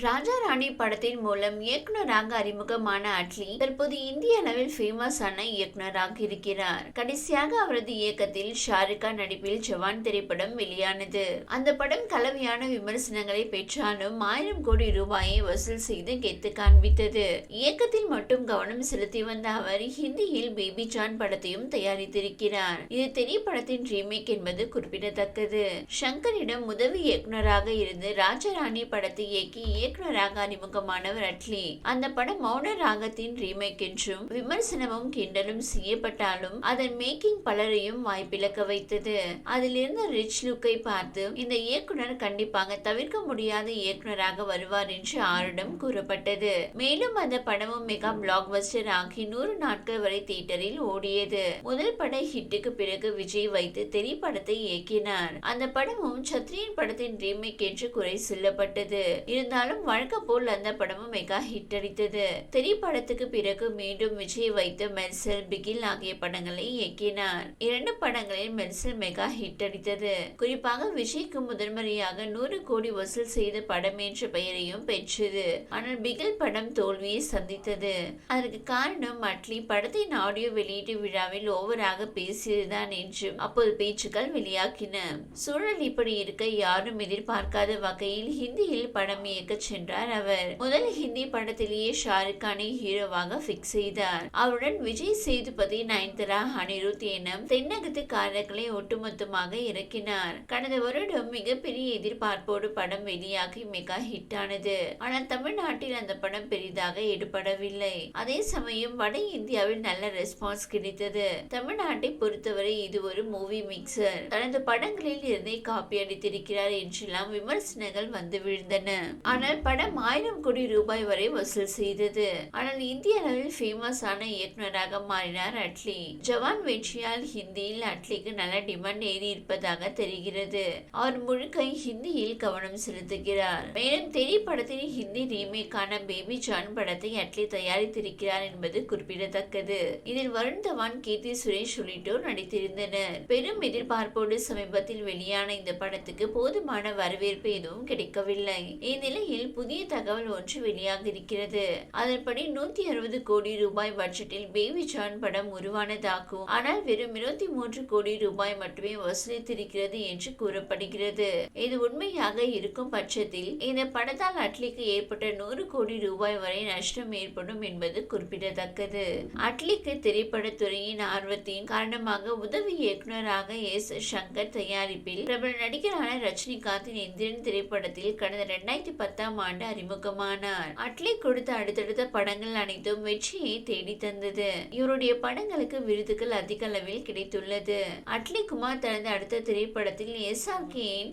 ராஜா ராணி படத்தின் மூலம் இயக்குனராக அறிமுகமான அட்லி தற்போது இந்திய அளவில் ஃபேமஸான இயக்குனராக இருக்கிறார். கடைசியாக அவரது இயக்கத்தில் ஷாருக் கான் நடிப்பில் ஜவான் திரைப்படம் வெளியானது. அந்த படம் கலவையான விமர்சனங்களை பெற்றாலும் ஆயிரம் கோடி ரூபாயை வசூல் செய்து கெத்து காண்பித்தது. இயக்கத்தில் மட்டும் கவனம் செலுத்தி வந்த அவர் ஹிந்தியில் பேபி ஜான் படத்தையும் தயாரித்திருக்கிறார். இது திரைப்படத்தின் ரீமேக் என்பது குறிப்பிடத்தக்கது. சங்கரிடம் உதவி இயக்குனராக இருந்து ராஜா ராணி படத்தை இயக்கி இயக்குனராக அறிமுகமானவர் அட்லி. அந்த படம் மௌன ராகத்தின் ரீமேக் என்றும் விமர்சனமும் கிண்டலும் செய்யப்பட்டாலும் அதன் மேக்கிங் பலரையும் வாய்ப்பிழக்க வைத்தது. அதிலிருந்த ரிச் லுக்கை பார்த்து இந்த இயக்குனர் கண்டிப்பாக தவிர்க்க முடியாத இயக்குனராக வருவார் என்று ஆரிடம் கூறப்பட்டது. மேலும் அந்த படமும் மெகா பிளாக் பஸ்டர் ஆகி நூறு நாட்கள் வரை தியேட்டரில் ஓடியது. முதல் பட ஹிட்டுக்கு பிறகு விஜய் வைத்து தெரி படத்தை இயக்கினார். அந்த படமும் சத்ரியன் படத்தின் ரீமேக் என்று குறை சொல்லப்பட்டது. இருந்தாலும் வழக்கம் போல் அந்த படமும் மெகா ஹிட் அடித்தது. திரைப்படத்துக்கு பிறகு மீண்டும் விஜய் வைத்து மெர்சல் பிகில் ஆகிய படங்களை இயக்கினார். இரண்டு படங்களில் மெர்சல் மெகா ஹிட் அடித்தது. குறிப்பாக விஜய்க்கு முதன்முறையாக நூறு கோடி வசூல் செய்த படம் என்ற பெயரையும் பெற்றது. ஆனால் பிகில் படம் தோல்வியை சந்தித்தது. அதற்கு காரணம் அட்லி படத்தின் ஆடியோ வெளியீட்டு விழாவில் ஓவராக பேசியதுதான் என்றும் அப்போது பேச்சுக்கள் வெளியாகின. சூழல் இப்படி இருக்க யாரும் எதிர்பார்க்காத வகையில் ஹிந்தியில் படம் இயக்க சென்றார் அவர். முதல் ஹிந்தி படத்திலேயே ஷாருக் கானை ஹீரோவாக பிக்ஸ் செய்தார். அவருடன் விஜய் சேதுபதி நயன்தரா அனிருத் எனும் தென்னகத்து காரர்களை ஒட்டுமொத்தமாக இறக்கினார். கடந்த வருடம் மிகப்பெரிய எதிர்பார்ப்போடு படம் வெளியாகி மெகா ஹிட் ஆனது ஆனால் தமிழ்நாட்டில் அந்த படம் பெரிதாக எடுபடவில்லை. அதே சமயம் வட இந்தியாவில் நல்ல ரெஸ்பான்ஸ் கிடைத்தது. தமிழ்நாட்டை பொறுத்தவரை இது ஒரு மூவி மிக்சர் தனது படங்களில் இருந்தே காப்பி அடித்திருக்கிறார் என்றெல்லாம் விமர்சனங்கள் வந்து விழுந்தன. ஆனால் படம் ஆயிரம் கோடி ரூபாய் வரை வசூல் செய்தது. ஆனால் இந்திய அளவில் ஃபேமஸ் ஆன இயக்குநராக மாறினார் அட்லி. ஜவான் வெற்றியால் ஹிந்தியில் அட்லிக்கு நல்ல டிமாண்ட் ஏறி இருப்பதாக தெரிகிறது. அவர் முழுக்க ஹிந்தியில் கவனம் செலுத்துகிறார். மேலும் தெரி படத்தின் ஹிந்தி ரீமேக்கான பேபி ஜான் படத்தை அட்லி தயாரித்திருக்கிறார் என்பது குறிப்பிடத்தக்கது. இதில் வருண் தவான் கீர்த்தி சுரேஷ் உள்ளிட்டோர் நடித்திருந்தனர். பெரும் எதிர்பார்ப்போடு சமீபத்தில் வெளியான இந்த படத்துக்கு போதுமான வரவேற்பு எதுவும் கிடைக்கவில்லை. இந்நிலையில் பட்ஜெட்டில் புதிய தகவல் ஒன்று வெளியாக இருக்கிறது அதன்படி நூத்தி அறுபது கோடி ரூபாய் பட்ஜெட்டில் பேபி ஜான் படம் உருவானதாகும். ஆனால் வெறும் இருபத்தி மூன்று கோடி ரூபாய் மட்டுமே வசூலித்திருக்கிறது என்று கூறப்படுகிறது. இது உண்மையாக இருக்கும் பட்சத்தில் இந்த படத்தால் அட்லிக்கு ஏற்பட்ட நூறு கோடி ரூபாய் வரை நஷ்டம் ஏற்படும் என்பது குறிப்பிடத்தக்கது. அட்லிக்கு திரைப்படத்துறையின் ஆர்வத்தின் காரணமாக உதவி இயக்குநராக எஸ். சங்கர் தயாரிப்பில் பிரபல நடிகரான ரஜினிகாந்தின் இந்திரன் திரைப்படத்தில் கடந்த இரண்டாயிரத்தி பத்தாம் ஆண்டு அறிமுகமானார். அட்லி கொடுத்த அடுத்தடுத்த படங்கள் அனைத்தும் வெற்றியை தேடி தந்தது. இவருடைய படங்களுக்கு விருதுகள் அதிக அளவில் கிடைத்துள்ளது. அட்லி குமார் தனது அடுத்த திரைப்படத்தில் S R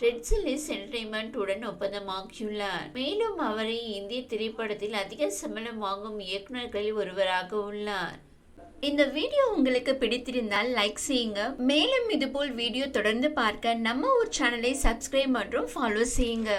red chillies entertainment உடன் ஒப்பந்தமாக்கியுள்ளார். மேலும் அவரை இந்திய திரைப்படத்தில் அதிக சம்பளம் வாங்கும் இயக்குநர்களில் ஒருவராக உள்ளார். இந்த வீடியோ உங்களுக்கு பிடித்திருந்தால் லைக் செய்யுங்க. மேலும் இதுபோல் வீடியோ தொடர்ந்து பார்க்க நம்ம ஒரு சேனலை சப்ஸ்கிரைப் மற்றும் ஃபாலோ செய்யுங்க.